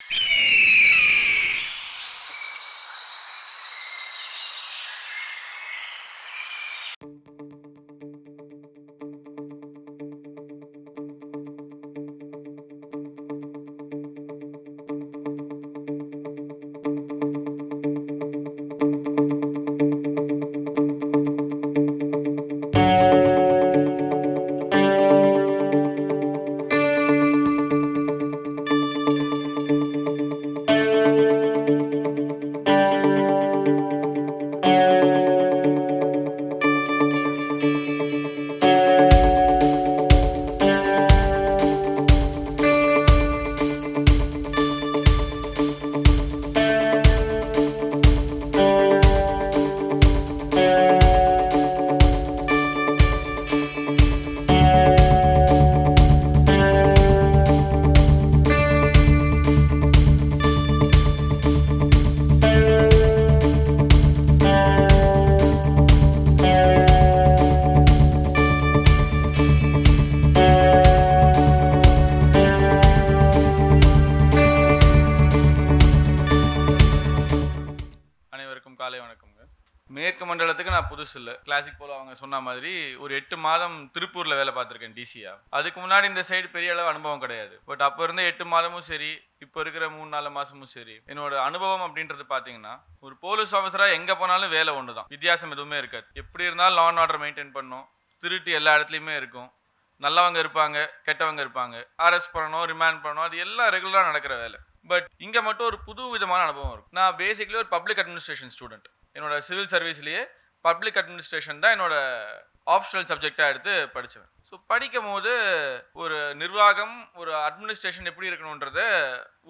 you காலை வணக்கம்ங்க. மேற்கு மண்டலத்துக்கு நான் புதுசு இல்லை. கிளாசிக் போல் அவங்க சொன்ன மாதிரி ஒரு எட்டு மாதம் திருப்பூரில் வேலை பார்த்துருக்கேன் டிசியா அதுக்கு முன்னாடி இந்த சைடு பெரிய அளவு அனுபவம் கிடையாது. பட் அப்போ இருந்த எட்டு மாதமும் சரி இப்போ இருக்கிற மூணு நாலு மாதமும் சரி என்னோட அனுபவம் அப்படின்றது பார்த்தீங்கன்னா ஒரு போலீஸ் ஆஃபீஸராக எங்கே போனாலும் வேலை ஒன்று தான் வித்தியாசம் எதுவுமே இருக்காது. எப்படி இருந்தாலும் லா அண்ட் ஆர்டர் மெயின்டைன் பண்ணும். திருட்டு எல்லா இடத்துலையுமே இருக்கும். நல்லவங்க இருப்பாங்க கெட்டவங்க இருப்பாங்க. அரெஸ்ட் பண்ணணும் ரிமாண்ட் பண்ணணும் அது எல்லாம் ரெகுலராக நடக்கிற வேலை. பட் இங்கே மட்டும் ஒரு புது விதமான அனுபவம் இருக்கும். நான் பேசிக்கலி ஒரு பப்ளிக் அட்மினிஸ்ட்ரேஷன் ஸ்டூடெண்ட் என்னோட சிவில் சர்வீஸ்லேயே பப்ளிக் அட்மினிஸ்ட்ரேஷன் தான் என்னோட ஆப்ஷனல் சப்ஜெக்டாக எடுத்து படித்தேன் ஸோ படிக்கும் போது ஒரு நிர்வாகம் ஒரு அட்மினிஸ்ட்ரேஷன் எப்படி இருக்கணுன்றத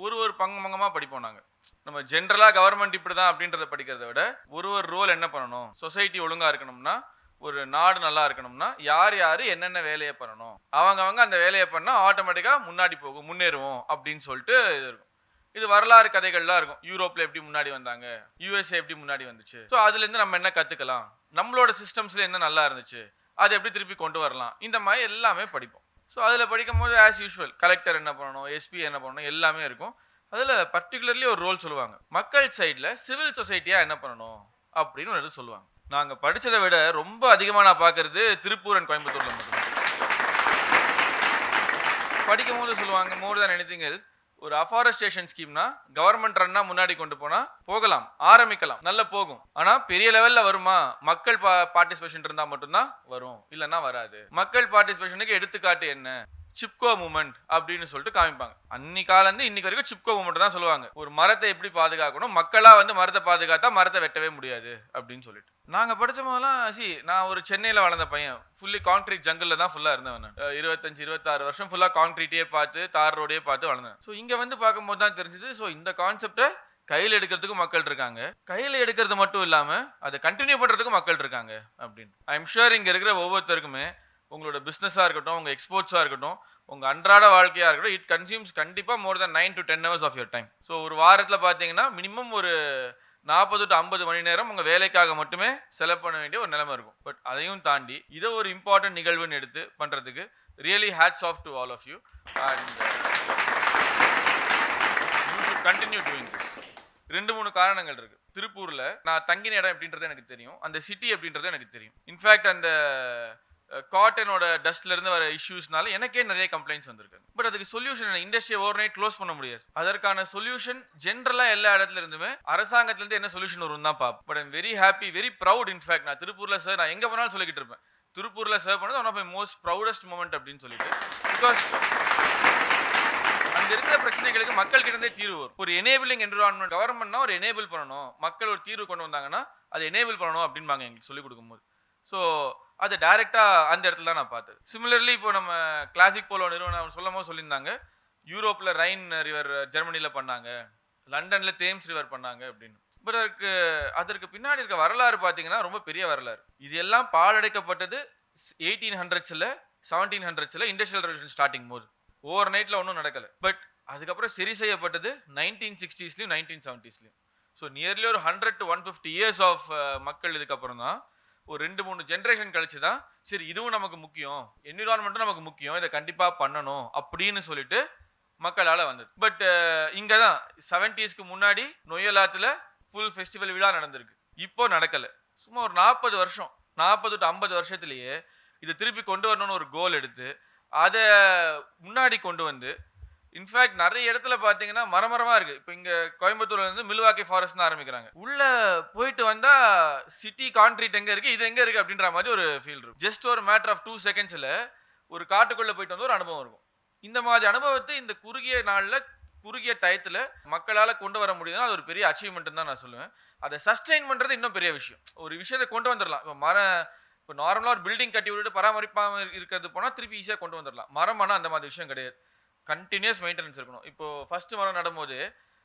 ஒரு ஒரு பங்கு பங்கமாக படிப்போம் நாங்கள் நம்ம ஜென்ரலாக கவர்மெண்ட் இப்படி தான் அப்படின்றத படிக்கிறத விட ஒரு ஒரு ரோல் என்ன பண்ணணும்? சொசைட்டி ஒழுங்காக இருக்கணும்னா ஒரு நாடு நல்லா இருக்கணும்னா யார் யார் என்னென்ன வேலையை பண்ணணும்? அவங்க அவங்க அந்த வேலையை பண்ணால் ஆட்டோமேட்டிக்காக முன்னாடி போகும் முன்னேறுவோம் அப்படின்னு சொல்லிட்டு இது இருக்கும். இது வரலாறு கதைகள்லாம் இருக்கும். யூரோப்பில் எப்படி முன்னாடி வந்தாங்க? யூஎஸ்ஏ எப்படி முன்னாடி வந்துச்சு? ஸோ அதுலேருந்து நம்ம என்ன கற்றுக்கலாம் நம்மளோட சிஸ்டம்ஸில் என்ன நல்லா இருந்துச்சு? அதை எப்படி திருப்பி கொண்டு வரலாம்? இந்த மாதிரி எல்லாமே படிப்போம். ஸோ அதில் படிக்கும் போது ஆஸ் யூஷுவல் கலெக்டர் என்ன பண்ணணும்? எஸ்பி என்ன பண்ணணும்? எல்லாமே இருக்கும். அதில் பர்டிகுலர்லி ஒரு ரோல் சொல்லுவாங்க. மக்கள் சைடில் சிவில் சொசைட்டியாக என்ன பண்ணணும்? அப்படின்னு ஒரு இது சொல்லுவாங்க. நாங்கள் படித்ததை விட ரொம்ப அதிகமாக நான் பார்க்குறது திருப்பூர் அண்ட் கோயம்புத்தூரில் மட்டும் படிக்கும் போது சொல்லுவாங்க மோர் தேன் எனிதிங் எல்ஸ் ஒரு அஃபாரஸ்டேஷன் ஸ்கீம்னா கவர்மெண்ட் ரன்னா முன்னாடி கொண்டு போனா போகலாம் ஆரம்பிக்கலாம் நல்ல போகும். ஆனா பெரிய லெவல்ல வருமா? மக்கள் பார்ட்டிசிபேஷன் இருந்தா மட்டும்தான் வரும். இல்லைன்னா வராது. மக்கள் பார்ட்டிசிபேஷனுக்கு எடுத்துக்காட்டு என்ன? சிப்கோ மூமெண்ட் அப்படின்னு சொல்லிட்டு காமிப்பாங்க. அன்னி காலேருந்து இன்னைக்கு வரைக்கும் சிப்கோ மூமெண்ட் தான் சொல்லுவாங்க. ஒரு மரத்தை எப்படி பாதுகாக்கணும்? மக்களா வந்து மரத்தை பாதுகாத்தா மரத்தை வெட்டவே முடியாது அப்படின்னு சொல்லிட்டு. நாங்க படிச்ச போதெல்லாம் சி நான் ஒரு சென்னையில வளர்ந்த பையன். ஃபுல்லி கான்கிரீட் ஜங்கிள்ல தான் ஃபுல்லா இருந்தேன் நான். இருபத்தஞ்சு இருபத்தாறு வருஷம் ஃபுல்லா கான்கிரீட்டே பார்த்து தார் ரோடே பார்த்து வளர்ந்தேன். ஸோ இங்க வந்து பார்க்கும்போது தான் தெரிஞ்சது ஸோ இந்த கான்செப்டை கையில் எடுக்கிறதுக்கும் மக்கள் இருக்காங்க. கையில் எடுக்கிறது மட்டும் இல்லாமல் அதை கண்டினியூ பண்ணுறதுக்கு மக்கள் இருக்காங்க அப்படின்னு. ஐ எம் ஷுர் இங்கே இருக்கிற ஒவ்வொருத்தருக்குமே உங்களோட பிஸ்னஸாக இருக்கட்டும் உங்கள் எக்ஸ்போர்ட்ஸாக இருக்கட்டும் உங்கள் அன்றாட வாழ்க்கையாக இருக்கட்டும் இட் கன்சியூம்ஸ் கண்டிப்பாக more than nine to ten hours of your time so ஒரு வாரத்தில் பார்த்தீங்கன்னா மினிமம் ஒரு நாற்பது டு ஐம்பது மணி நேரம் உங்கள் வேலைக்காக மட்டுமே செலவு பண்ண வேண்டிய ஒரு நிலைமை இருக்கும். பட் அதையும் தாண்டி இதை ஒரு இம்பார்ட்டன்ட் நிகழ்வுன்னு எடுத்து பண்ணுறதுக்கு really hats off to all of you and you should continue doing this ரெண்டு மூணு காரணங்கள் இருக்குது திருப்பூரில் நான் தங்கின இடம் எப்படின்றது எனக்கு தெரியும். அந்த சிட்டி அப்படின்றது எனக்கு தெரியும். இன்ஃபேக்ட் அந்த காட்டனோட டஸ்ட்லேருந்து வர இஷ்யூஸ்னால எனக்கே நிறைய கம்ப்ளைண்ட்ஸ் வந்திருக்கு. பட் அதுக்கு சொல்யூஷன் என்ன? இண்டஸ்ட்ரியை ஓவர் நைட் க்ளோஸ் பண்ண முடியாது. அதற்கான சொல்யூஷன் ஜென்ரலாக எல்லா இடத்துல இருந்துமே அரசாங்கத்துலேருந்து என்ன சொல்யூஷன் வரும் தான் pop but I'm very happy very proud in fact நான் திருப்பூரில் சார் நான் எங்கே போனாலும் சொல்லிக்கிட்டு இருப்பேன். திருப்பூரில் சர்வ் பண்ணது one of my most proudest moment அப்படின்னு சொல்லிட்டு. பிகாஸ் அங்கே இருக்கிற பிரச்சனைகளுக்கு மக்கள் கிட்டே இருந்தே தீர்வு வரும். ஒரு எனேபிளிங் என்விரான்மெண்ட் கவர்மெண்ட்னா ஒரு எனேபிள் பண்ணணும். மக்கள் ஒரு தீர்வு கொண்டு வந்தாங்கன்னா அதை எனேபிள் பண்ணணும் அப்படின்பாங்க எங்களுக்கு சொல்லிக் கொடுக்கும்போது. ஸோ அது டைரெக்டாக அந்த இடத்துல தான் நான் பார்த்தது. சிமிலர்லி இப்போ நம்ம கிளாசிக் போலோ நிறுவனம் சொல்லும் போது சொல்லியிருந்தாங்க யூரோப்பில் ரைன் ரிவர் ஜெர்மனியில் பண்ணாங்க லண்டனில் தேம்ஸ் ரிவர் பண்ணாங்க அப்படின்னு. பட் அதற்கு அதற்கு பின்னாடி இருக்க வரலாறு பார்த்தீங்கன்னா ரொம்ப பெரிய வரலாறு. இது எல்லாம் பாலடைக்கப்பட்டது எயிட்டீன் ஹண்ட்ரட்ஸில் செவன்டீன் ஹண்ட்ரட்ஸில் இண்டஸ்ட்ரியல் ரெவல்யூஷன் ஸ்டார்டிங் போது. ஓவர் நைட்டில் ஒன்றும் நடக்கலை. பட் அதுக்கப்புறம் சரி செய்யப்பட்டது நைன்டீன் சிக்ஸ்டீஸ்லையும் நைன்டீன் செவன்ட்டீஸ்லையும் ஸோ நியர்லி ஒரு hundred to one fifty years of மக்கள் இதுக்கப்புறம் தான் ஒரு ரெண்டு மூணு ஜென்ரேஷன் கழிச்சு தான் சரி இதுவும் நமக்கு முக்கியம். என்விரான்மெண்ட்டும் நமக்கு முக்கியம். இதை கண்டிப்பாக பண்ணணும் அப்படின்னு சொல்லிட்டு மக்களால் வந்தது. பட் இங்கே தான் செவன்டீஸ்க்கு முன்னாடி நொய்யலாத்தில் ஃபுல் ஃபெஸ்டிவல் விழா நடந்திருக்கு. இப்போ நடக்கலை. சும்மா ஒரு நாற்பது வருஷம் நாற்பது டு ஐம்பது வருஷத்துலேயே இதை திருப்பி கொண்டு வரணும்னு ஒரு கோல் எடுத்து அதை முன்னாடி கொண்டு வந்து இன்ஃபேக்ட் நிறைய இடத்துல பார்த்தீங்கன்னா மரமரமாக இருக்குது இப்போ இங்கே கோயம்புத்தூர்ல இருந்து மில்வாக்கி ஃபாரஸ்ட்னு ஆரம்பிக்கிறாங்க. உள்ளே போயிட்டு வந்தால் சிட்டி கான்க்ரீட் எங்கே இருக்குது இது எங்கே இருக்குது அப்படின்ற மாதிரி ஒரு ஃபீல் இருக்கும். ஜஸ்ட் ஒரு மேட்டர் ஆஃப் டூ செகண்ட்ஸில் ஒரு காட்டுக்குள்ளே போயிட்டு வந்து ஒரு அனுபவம் இருக்கும். இந்த மாதிரி அனுபவத்தை இந்த குறுகிய நாளில் குறுகிய டயத்தில் மக்களால் கொண்டு வர முடியுதுன்னா அது ஒரு பெரிய அச்சீவ்மெண்ட் தான் நான் சொல்லுவேன். அதை சஸ்டெயின் பண்ணுறது இன்னும் பெரிய விஷயம். ஒரு விஷயத்தை கொண்டு வந்துடலாம் இப்போ மரம் இப்போ நார்மலாக ஒரு பில்டிங் கட்டி விட்டுட்டு பராமரிப்பாமல் இருக்கிறது போனால் திருப்பி ஈஸியாக கொண்டு வந்துடலாம் மரம் ஆனால் அந்த மாதிரி விஷயம் கிடையாது. கண்டினியூஸ் மெயின்டெனன்ஸ் இருக்கணும். இப்போ ஃபர்ஸ்ட் மரம் நடும்போது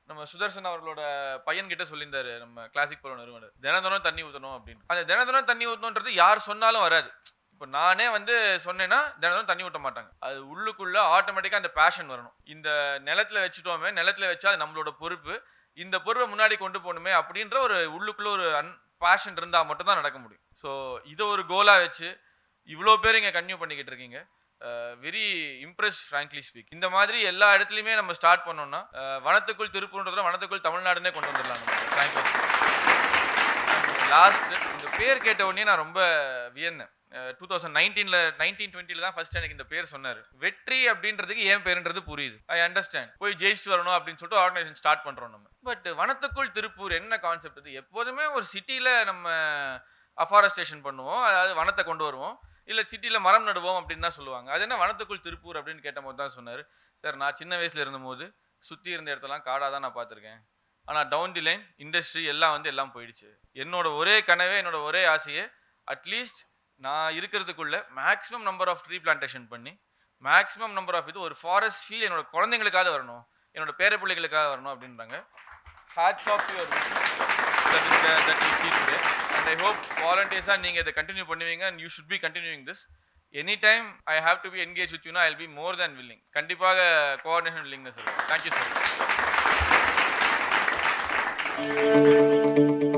நம்ம சுதர்சன் அவர்களோட பையன் கிட்ட சொல்லியிருந்தாரு நம்ம கிளாசிக் போல நிறுவனர் தினம் தினம் தண்ணி ஊற்றணும் அப்படின்னு. அந்த தினம் தினம் தண்ணி ஊற்றணுன்றது யார் சொன்னாலும் வராது. இப்போ நானே வந்து சொன்னேன்னா தினம் தண்ணி ஊற்ற மாட்டாங்க. அது உள்ளுக்குள்ள ஆட்டோமேட்டிக்காக அந்த பேஷன் வரணும். இந்த நிலத்துல வச்சுட்டோமே நிலத்துல வச்சா அது நம்மளோட பொறுப்பு. இந்த பொருளை முன்னாடி கொண்டு போகணுமே அப்படின்ற ஒரு உள்ளுக்குள்ள ஒரு அன் பேஷன் இருந்தால் மட்டும்தான் நடக்க முடியும். ஸோ இதை ஒரு கோலாக வச்சு இவ்வளோ பேர் இங்கே கன்டினியூ பண்ணிக்கிட்டு இருக்கீங்க. வெரி இம்ப்ரெஸ் ஃப்ராங்க்லி ஸ்பீக் இந்த மாதிரி எல்லா இடத்துலையுமே நம்ம ஸ்டார்ட் பண்ணோம்னா வனத்துக்குள் திருப்பூர்ன்றதுல வனத்துக்குள் தமிழ்நாடுனே கொண்டு வந்துடலாம் தேங்க்யூ லாஸ்ட் இந்த பேர் கேட்ட உடனே நான் ரொம்ப வியந்தேன். டூ தௌசண்ட் நைன்டீனில் நைன்டீன் டுவெண்ட்டியில் தான் ஃபர்ஸ்ட் எனக்கு இந்த பேர் சொன்னார். வெற்றி அப்படின்றதுக்கு ஏன் பேருன்றது புரியுது. ஐ அண்டர்ஸ்டாண்ட் போய் ஜெயிச்சுட்டு வரணும் அப்படின்னு சொல்லிட்டு ஆர்கனைசேஷன் ஸ்டார்ட் பண்ணுறோம் நம்ம. பட் வனத்துக்குள் திருப்பூர் என்ன கான்செப்ட் இது எப்போதுமே ஒரு சிட்டியில் நம்ம அஃபாரஸ்டேஷன் பண்ணுவோம். அதாவது வனத்தை கொண்டு வருவோம். இல்லை சிட்டியில் மரம் நடுவோம் அப்படின்னு தான் சொல்லுவாங்க. அது என்ன வனத்துக்குள் திருப்பூர் அப்படின்னு கேட்டபோது தான் சொன்னார். சார் நான் சின்ன வயசில் இருந்தபோது சுற்றி இருந்த இடத்தெல்லாம் காடாக தான் நான் பார்த்துருக்கேன். ஆனால் டவுன் தி லைன் இண்டஸ்ட்ரி எல்லாம் வந்து எல்லாம் போயிடுச்சு. என்னோட ஒரே கனவே என்னோட ஒரே ஆசையே அட்லீஸ்ட் நான் இருக்கிறதுக்குள்ள maximum number of tree plantation பண்ணி மேக்ஸிமம் நம்பர் ஆஃப் இது ஒரு ஃபாரஸ்ட் ஃபீல் என்னோட குழந்தைங்களுக்காக வரணும். என்னோட பேர பிள்ளைகளுக்காக வரணும் அப்படின்றாங்க. Hats off your that is the, that we see today and i hope volunteers are நீங்க இதை கண்டினியூ பண்ணுவீங்க and you should be continuing this any time I have to be engage with யூனா I be more than willing கண்டிப்பாக coordination willingness இருக்கு thank you sir